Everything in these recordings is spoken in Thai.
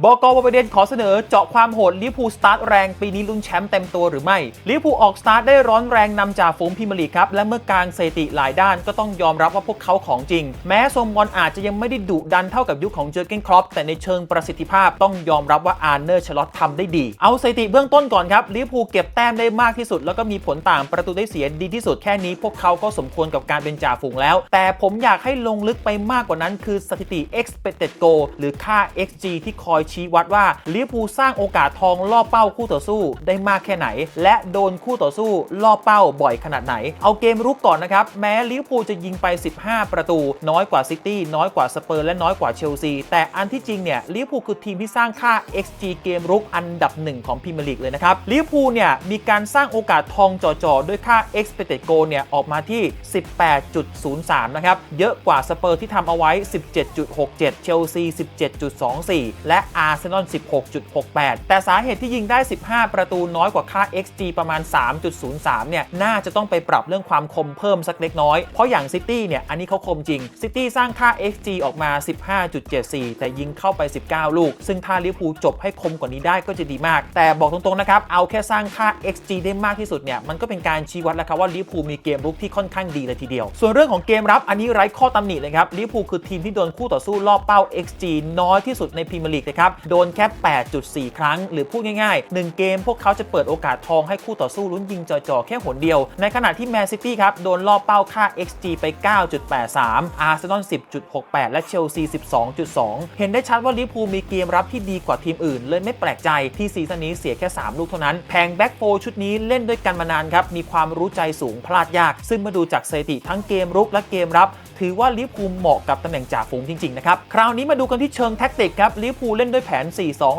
บกวประเด็นขอเสนอเจาะความโหดลิพูสตาร์ทแรงปีนี้ลุ้นแชมป์เต็มตัวหรือไม่ลิพูออกสตาร์ทได้ร้อนแรงนำจ่าฝูงพรีเมียร์ลีครับ และเมื่อกลางสถิติหลายด้านก็ต้องยอมรับว่าพวกเขาของจริง แม้ทรงบอลอาจจะยังไม่ได้ดุดันเท่ากับยุคของเจอร์เกนครอปแต่ในเชิงประสิทธิภาพต้องยอมรับว่าอาร์เนอร์ชลอตทำได้ดี เอาสถิติเบื้องต้นก่อนครับลิพูเก็บแต้มได้มากที่สุด แล้วก็มีผลต่างประตูได้เสียดีที่สุดแค่นี้ พวกเขาก็สมควรกับการเป็นจ่าฝูงแล้ว แต่ผมอยากให้ลงลึกไปมากกว่านั้นคือสถิติ expected goal หรือค่า xg ที่คอยชี้วัดว่าลิเวอร์พูลสร้างโอกาสทองล่อเป้าคู่ต่อสู้ได้มากแค่ไหน และโดนคู่ต่อสู้ล่อเป้าบ่อยขนาดไหน เอาเกมรุกก่อนนะครับ แม้ลิเวอร์พูลจะยิงไป 15 ประตู น้อยกว่าซิตี้น้อยกว่าสเปอร์และน้อยกว่าเชลซี แต่อันที่จริงเนี่ยลิเวอร์พูลคือทีมที่สร้างค่า xg เกมรุกอันดับหนึ่งของพรีเมียร์ลีกเลยนะครับลิเวอร์พูลเนี่ยมีการสร้างโอกาสทองจ่อๆด้วยค่า expected goal เนี่ยออกมาที่ 18.03 นะครับเยอะกว่าสเปอร์ที่ทำเอาไว้ 17.67 เชลซี 17.24 และอาร์เซนอล 16.68 แต่สาเหตุที่ยิงได้ 15 ประตูน้อยกว่าค่า XG ประมาณ 3.03 เนี่ย น่าจะต้องไปปรับเรื่องความคมเพิ่มสักเล็กน้อย เพราะอย่างซิตี้เนี่ย อันนี้เขาคมจริง ซิตี้สร้างค่า XG ออกมา 15.74 แต่ยิงเข้าไป 19 ลูก ซึ่งถ้าลิเวอร์พูลจบให้คมกว่านี้ได้ก็จะดีมาก แต่บอกตรงๆ นะครับ เอาแค่สร้างค่า XG ได้มากที่สุดเนี่ย มันก็เป็นการชี้วัดแล้วครับว่าลิเวอร์พูลมีเกมรุกที่ค่อนข้างดีเลยทีเดียว ส่วนเรื่องของเกมรับอันนี้ไร้ข้อตำหนิเลยครับลิเวอร์พูลคือทีมที่โดนคู่ต่อสู้รอบเป้า XG น้อยที่สุดในพรีเมียร์ลีกนะครับโดนแค่ 8.4 ครั้ง หรือพูดง่ายๆ 1 เกมพวกเขาจะเปิดโอกาสทองให้คู่ต่อสู้ลุ้นยิงจ่อๆ แค่หนเดียว ในขณะที่แมนซิตี้ครับ โดนรอบเป้าค่า XG ไป 9.83 อาร์เซนอล 10.68 และเชลซี 12.2 เห็นได้ชัดว่าลิเวอร์พูลมีเกมรับที่ดีกว่าทีมอื่น เลยไม่แปลกใจที่ซีซั่นนี้เสียแค่ 3 ลูกเท่านั้นแผงแบ็กโฟชุดนี้เล่นด้วยกันมานานครับ มีความรู้ใจสูงพลาดยาก ซึ่งมาดูจากสถิติทั้งเกมรุกและเกมรับ ถือว่าลิเวอร์พูลเหมาะกับตำแหน่งจ่าฝูงจริงๆนะครับ คราวนี้มาดูกันที่เชิงแท็กติกครับลิเวอร์พูลเล่นด้วยแผน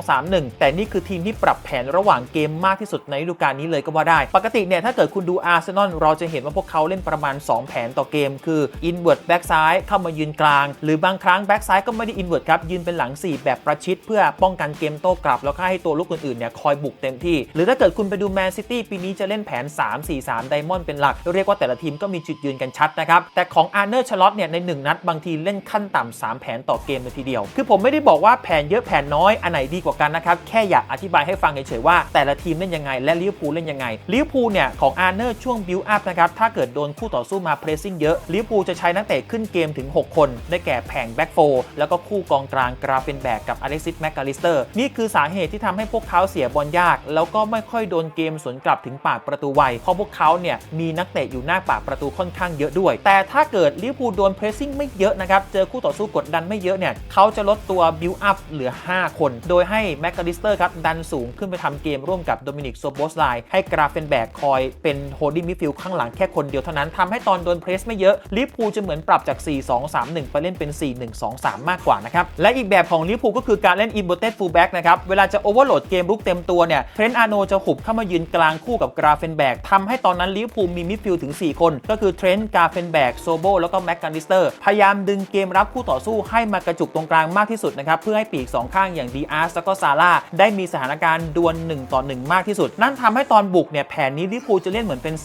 4-2-3-1 แต่นี่คือทีมที่ปรับแผนระหว่างเกมมากที่สุดในฤดูกาลนี้เลยก็ว่าได้ ปกติเนี่ยถ้าเกิดคุณดูอาร์เซนอลเราจะเห็นว่าพวกเขาเล่นประมาณ 2 แผนต่อเกม คืออินเว r ร์แบ็กซ้ายเข้ามายืนกลาง หรือบางครั้งแบ็กซ้ายก็ไม่ได้อินเว r ร์ครับยืนเป็นหลัง 4 แบบประชิด เพื่อป้องกันเกมโต้กลับ แล้วก็ให้ตัวลูกอื่นๆเนี่ยคอยบุกเต็มที่ หรือถ้าเกิดคุณไปดูแมนซิตี้ปีนี้จะเล่นแผน 3-4-3 ไดมอนด์เป็นหลัก เรียกว่าแต่ละทีมก็มีจุดยืนกันชัดนะครับแต่ของอาร์เนอร์ชลอตเนี่ยในหนึ่งนัดบางทีเล่นขั้นต่ำ3แผนต่อเกมเลยทีเดียว คือผมไม่ได้บอกว่าแผนเยอะแผนน้อยอันไหนดีกว่ากันนะครับ แค่อยากอธิบายให้ฟังเฉยๆว่าแต่ละทีมเล่นยังไง และลิเวอร์พูลเล่นยังไงลิเวอร์พูลเนี่ยของอาร์เนอร์ช่วงบิวอัพนะครับถ้าเกิดโดนคู่ต่อสู้มาเพรสซิ่งเยอะลิเวอร์พูลจะใช้นักเตะขึ้นเกมถึง 6 คน ได้แก่แผงแบ็กโฟแล้วก็คู่กองกลางกราเฟนแบกกับอเล็กซิสแมคคาลิสเตอร์นี่คือสาเหตุที่ทำให้พวกเขาเสียบอลยาก แล้วก็ไม่ค่อยโดนเกมสวนกลับถึงปากประตูไวเพราะพวกเขาเนี่ยมีนักเตะอยู่หน้าปากประตูค่อนข้างเยอะด้วย แต่ถ้าเกิดลิเวอร์พูลโดนเพรสซิ่งไม่เยอะนะครับเจอคู่ต่อสู้กดดันไม่เยอะเนี่ยเขาจะลดตัวบิวอัพเหลือ5คน โดยให้แมคคาลิสเตอร์ครับดันสูงขึ้นไปทำเกมร่วมกับโดมินิกโซโบสไลให้กราเฟนแบกคอยเป็นโฮดดิ้งมิดฟิลด์ข้างหลังแค่คนเดียวเท่านั้นทำให้ตอนโดนเพรสไม่เยอะลิเวอร์พูจะเหมือนปรับจาก 4-2-3-1 ไปเล่นเป็น 4-1-2-3 มากกว่านะครับและอีกแบบของลิเวอร์พูก็คือการเล่นอินเ e อร์เต็ดฟูลแบ็กนะครับเวลาจะโอเวอร์โหลดเกมรุกเต็มตัวเนี่ยเทรนต์อาร์โนจะหุบเข้ามายืนกลางคู่กับกราเฟนแบกทำให้ตอนนั้นลิเวอร์พูมีมิดฟิลด์ถึง 4 คน ก็คือเทรนต์กราเฟนแบกโซโบแล้วก็แม็กกานิสเตอร์พยายามดึงเกมรับคู่ต่อสู้ให้มากระจุกตรงกลางมากที่สุดนะครับเพื่อให้ปีกสองข้างอย่างดีอาร์สแล้วก็ซาร่าได้มีสถานการณ์ดวล1ต่อ 1 มากที่สุด นั่นทำให้ตอนบุกเนี่ยแผนนี้ลิเวอร์พูจะเล่นเหมือนเป็น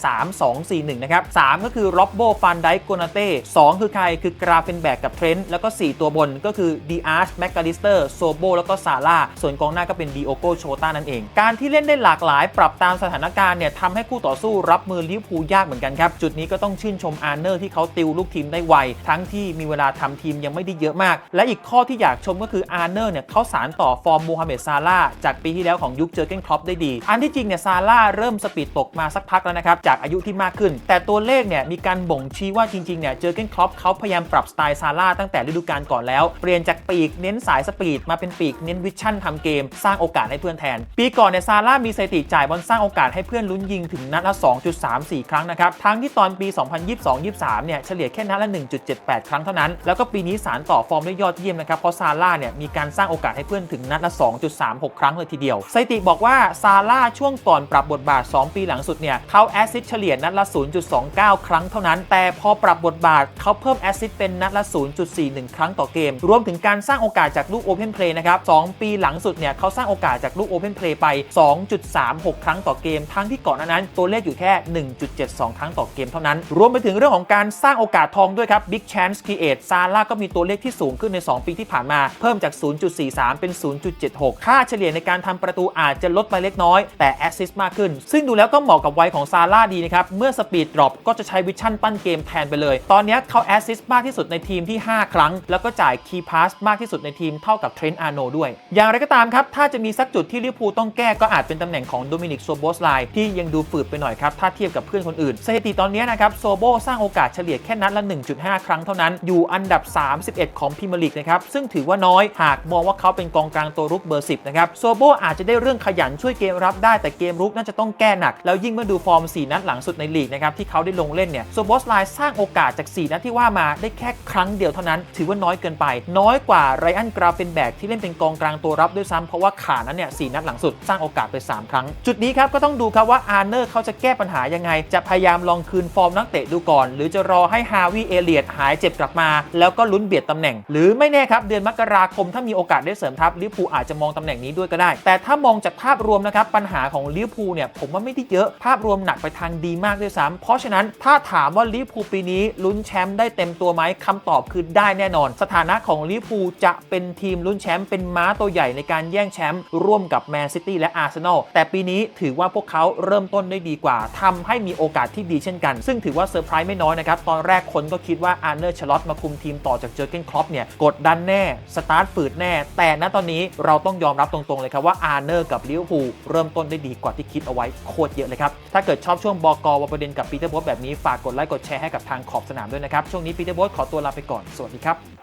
3-2-4-1 นะครับ 3 ก็คือร็อบโบฟันไดโกนาเต้2คือใครคือกราเฟนแบกกับเทรนต์แล้วก็ 4 ตัวบนก็คือดีอาร์สแมคกาลิสเตอร์โซโบแล้วก็ซาร่าส่วนกองหน้าก็เป็นดีโอโกโชต้านั่นเอง การที่เล่นได้หลากหลาย ปรับตามสถานการณ์เนี่ยทำให้คู่ต่อสู้รับมือลิเวอร์พูยากเหมือนกันครับจุดนี้ก็ต้องชื่นชมอาร์เนอร์ที่เขาติวลูกทีมได้ไวทั้งที่มีเวลาทำทีมยังไม่ได้เยอะมาก และอีกข้อที่อยากชมก็คืออาร์เนอร์เนี่ยเขาาสารต่อฟอร์มมูฮัมเหม็ดซาร่าจากปีที่แล้วของยุคเจอเกนครอปได้ดี อันที่จริงเนี่ยซาร่าเริ่มสปีดตกมาสักพักแล้วนะครับจากอายุที่มากขึ้น แต่ตัวเลขเนี่ยมีการบ่งชี้ว่าจริงๆเนี่ยเจอเกนครอปเขาพยายามปรับสไตล์ซาร่าตั้งแต่ฤดูกาลก่อนแล้ว เปลี่ยนจากปีกเน้นสายสปีดมาเป็นปีกเน้นวิชั่นทำเกม สร้างโอกาสให้เพื่อนแทน ปีก่อนเนี่ยซาร่ามีสถิติจ่ายบอลสร้างโอกาสให้เพื่อนลุ้นยิงถึงนัดละ 2.34 ครั้งนะครับทั้งที่ตอนปี 2022-23 เนี่ยเฉลี่ยแค่นัดละ 1.78 ครั้งเท่านั้น แล้วก็ปีนี้สารต่อฟอร์มได้ยอดเยี่ยมนะครับเพราะซาร่าเนี่ยมีการสร้างโอกาสให้เพื่อนถึงนัดละ 2.36 ครั้งเลยทีเดียวสถิติบอกว่าซาร่าช่วงก่อนปรับบทบาท 2 ปีหลังสุดเนี่ยเขาแอสซิสเฉลี่ยนัดละ 0.29 ครั้งเท่านั้น แต่พอปรับบทบาทเขาเพิ่มแอสซิสเป็นนัดละ 0.41 ครั้งต่อเกม รวมถึงการสร้างโอกาสจากลูกโอเพนเพลย์นะครับ 2 ปีหลังสุดเนี่ยเขาสร้างโอกาสจากลูกโอเพนเพลย์ไป 2.36 ครั้งต่อเกม ทั้งที่ก่อนนั้น ตัวเลขอยู่แค่ 1.72 ครั้งต่อเกมเท่านั้น รวมไปถึงเรื่องของการสร้างโอกาสทองด้วยครับ Big Chance Create ซาร่าก็มีตัวเลขที่สูงขึ้นใน 2 ปีที่ผ่านมาเพิ่มจาก3 เป็น 0.76 ค่าเฉลี่ยในการทำประตูอาจจะลดไปเล็กน้อย แต่แอสซิสต์มากขึ้น ซึ่งดูแล้วก็เหมาะกับวัยของซาร่าดีนะครับ เมื่อสปีดดรอปก็จะใช้วิชั่นปั้นเกมแทนไปเลย ตอนนี้เขาแอสซิสต์มากที่สุดในทีมที่ 5 ครั้ง แล้วก็จ่ายคีย์พาสมากที่สุดในทีมเท่ากับเทรนต์อาร์โนด้วย อย่างไรก็ตามครับ ถ้าจะมีสักจุดที่ลิเวอร์พูลต้องแก้ก็อาจเป็นตำแหน่งของโดมินิกโซโบสไลที่ยังดูฝืดไปหน่อยครับถ้าเทียบกับเพื่อนคนอื่นสถิติตอนนี้นะครับโซโบสร้างโอกาสเฉลี่ยแค่นัดละ 1.5 ครั้งเท่านั้น อยู่อันดับ 31 ของพรีเมียร์ลีกนะครับซึ่งถือว่าน้อยหากมองว่าเขาเป็นกองกลางตัวรุกเบอร์ 10 นะครับ โซโบอาจจะได้เรื่องขยันช่วยเกมรับได้แต่เกมรุกน่าจะต้องแก้หนัก แล้วยิ่งเมื่อดูฟอร์ม 4 นัดหลังสุดในลีกนะครับที่เขาได้ลงเล่นเนี่ยโซโบสไลน์สร้างโอกาสจาก 4 นัดที่ว่ามาได้แค่ครั้งเดียวเท่านั้น ถือว่าน้อยเกินไป น้อยกว่าไรอันกราเฟนแบกที่เล่นเป็นกองกลางตัวรับด้วยซ้ำเพราะว่าขานั้นเนี่ยสนัดหลังสุดสร้างโอกาสไป 3 ครั้ง จุดนี้ครับก็ต้องดูครับว่าอาร์เนอร์เขาจะแก้ปัญหายังไง จะพยายามลองคืนฟอร์มนักเตะดูก่อน หรือจะรอให้ฮาวิเอเลียดหายเจ็บกลับมา แล้วก็ลุ้นเบียดตำแหน่ง หรือไม่แน่ครับเดือนมกราคมถ้ามีโอกาสได้เสริมทัพลิเวอร์พูลอาจจะมองตำแหน่งนี้ด้วยก็ได้ แต่ถ้ามองจากภาพรวมนะครับปัญหาของลิเวอร์พูลเนี่ยผมว่าไม่ได้เยอะภาพรวมหนักไปทางดีมากด้วยซ้ำเพราะฉะนั้นถ้าถามว่าลิเวอร์พูลปีนี้ลุ้นแชมป์ได้เต็มตัวไหมคำตอบคือได้แน่นอน สถานะของลิเวอร์พูลจะเป็นทีมลุ้นแชมป์เป็นม้าตัวใหญ่ในการแย่งแชมป์ร่วมกับแมนซิตี้และอาร์เซนอลแต่ปีนี้ถือว่าพวกเขาเริ่มต้นได้ดีกว่าทำให้มีโอกาสที่ดีเช่นกัน ซึ่งถือว่าเซอร์ไพรส์ไม่น้อยนะครับตอนแรกคนก็คิดว่าอาร์เนอร์ชลอตมาคุมทีมต่อจากเจอร์เกนครอปเนี่ยกดดันแน่สตาร์ทฝืดแน่แต่แต่ณตอนนี้เราต้องยอมรับตรงๆเลยครับว่าอาร์เนอร์กับลิเวอร์พูลเริ่มต้นได้ดีกว่าที่คิดเอาไว้โคตรเยอะเลยครับ ถ้าเกิดชอบช่วงบอกอวประเด็นกับปีเตอร์บอสแบบนี้ฝากกดไลค์กดแชร์ให้กับทางขอบสนามด้วยนะครับ ช่วงนี้ปีเตอร์บอสขอตัวลาไปก่อน สวัสดีครับ